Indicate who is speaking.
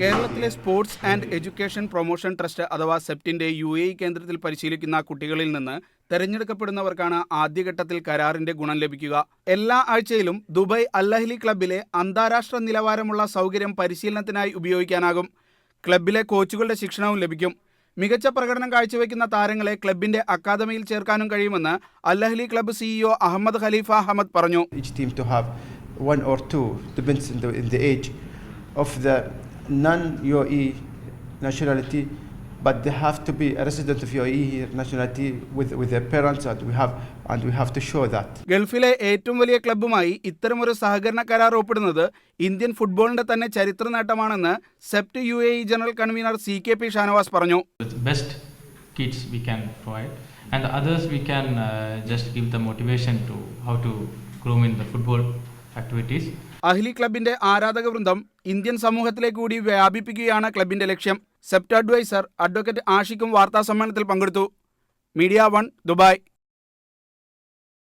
Speaker 1: കേരളത്തിലെ sports and education promotion trust അഥവാ സെപ്റ്റിന്റെ യു എ കേന്ദ്രത്തിൽ പരിശീലിക്കുന്ന കുട്ടികളിൽ നിന്ന് തെരഞ്ഞെടുക്കപ്പെടുന്നവർക്കാണ് ആദ്യഘട്ടത്തിൽ കരാറിന്റെ ഗുണം ലഭിക്കുക. എല്ലാ ആഴ്ചയിലും ദുബായ് അല്ലഹലി ക്ലബിലെ അന്താരാഷ്ട്ര നിലവാരമുള്ള സൗകര്യം പരിശീലനത്തിനായി ഉപയോഗിക്കാനാകും. ക്ലബിലെ കോച്ചുകളുടെ ശിക്ഷണവും ലഭിക്കും. മികച്ച പ്രകടനം കാഴ്ചവെക്കുന്ന താരങ്ങളെ ക്ലബിന്റെ അക്കാദമിയിൽ ചേർക്കാനും കഴിയുമെന്ന് Al Ahli club CEO Ahmed Khalifa Ahmed പറഞ്ഞു.
Speaker 2: One or two, depends in the, in the age of the non-UAE nationality, but they have to be a resident of UAE here nationality with, with their parents, and we have and we have to show that.
Speaker 1: ഗൾഫിലെ ഏറ്റവും വലിയ ക്ലബ്ബുമായി ഇത്തരമൊരു സഹകരണ കരാർ ഒപ്പിടുന്നത് Indian ഫുട്ബോളിന്റെ തന്നെ ചരിത്ര നേട്ടമാണെന്ന് SEPT U A general convener C K P Shanavas പറഞ്ഞു
Speaker 3: the best kids we can provide and the others we can uh, just give the motivation to how to groom activities.
Speaker 1: Ahli ക്ലബിന്റെ ആരാധക വൃന്ദം Indian സമൂഹത്തിലേക്ക് കൂടി വ്യാപിപ്പിക്കുകയാണ് ക്ലബിന്റെ ലക്ഷ്യം. Sept adviser advocate ആഷിഖും വാർത്താ സമ്മേളനത്തിൽ പങ്കെടുത്തു. Media One Dubai.